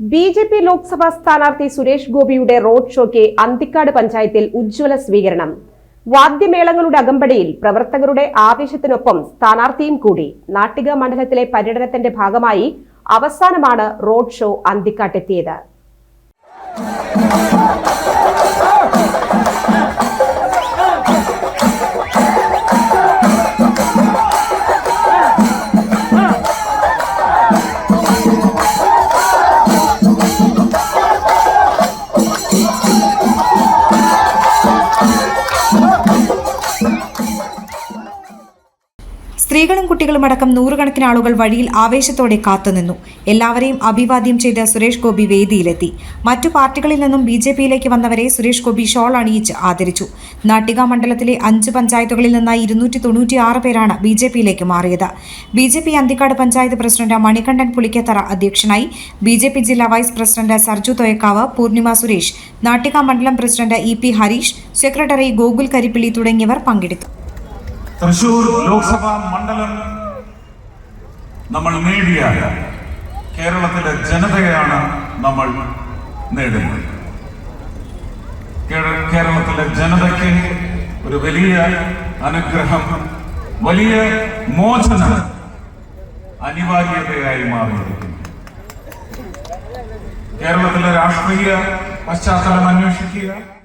B J P Lok Sabha സ്ഥാനാർത്ഥി സുരേഷ് ഗോപിയുടെ road ഷോയ്ക്ക് അന്തിക്കാട് പഞ്ചായത്തിൽ ഉജ്ജ്വല സ്വീകരണം. വാദ്യമേളങ്ങളുടെ അകമ്പടിയിൽ പ്രവർത്തകരുടെ ആവേശത്തിനൊപ്പം സ്ഥാനാർത്ഥിയും കൂടി. നാട്ടിക മണ്ഡലത്തിലെ പര്യടനത്തിന്റെ ഭാഗമായി അവസാനമാണ് റോഡ് ഷോ അന്തിക്കാട്ടെത്തിയത്. സ്ത്രീകളും കുട്ടികളും അടക്കം നൂറുകണക്കിന് ആളുകൾ വഴിയിൽ ആവേശത്തോടെ കാത്തുനിന്നു. എല്ലാവരെയും അഭിവാദ്യം ചെയ്ത സുരേഷ് ഗോപി വേദിയിലെത്തി. മറ്റു പാർട്ടികളിൽ നിന്നും ബി ജെ പിയിലേക്ക് വന്നവരെ സുരേഷ് ഗോപി ഷോൾ അണിയിച്ച് ആദരിച്ചു. നാട്ടിക മണ്ഡലത്തിലെ അഞ്ച് പഞ്ചായത്തുകളിൽ നിന്നായി ഇരുന്നൂറ്റി തൊണ്ണൂറ്റിയാറ് പേരാണ് ബി ജെ പിയിലേക്ക് മാറിയത്. B J P Anthikkad panchayat president Manikandan Pulikkathara അധ്യക്ഷനായി ബി ജെ പി ജില്ലാ വൈസ് പ്രസിഡന്റ് സർജു തോയക്കാവ് പൂർണിമ സുരേഷ് നാട്ടിക മണ്ഡലം president E P Harish secretary Gokul Karippilly തുടങ്ങിയവർ പങ്കെടുത്തു. തൃശൂർ ലോക്സഭാ മണ്ഡലം നമ്മൾ നേടിയ കേരളത്തിലെ ജനതയാണ് നമ്മൾ നേടുന്നത്. കേര- കേരളത്തിലെ ജനതയ്ക്ക് ഒരു വലിയ അനുഗ്രഹം വലിയ മോചനം അനിവാര്യതയായി മാറിയിരിക്കുന്നു. കേരളത്തിലെ രാഷ്ട്രീയ പശ്ചാത്തലം അന്വേഷിക്കുക.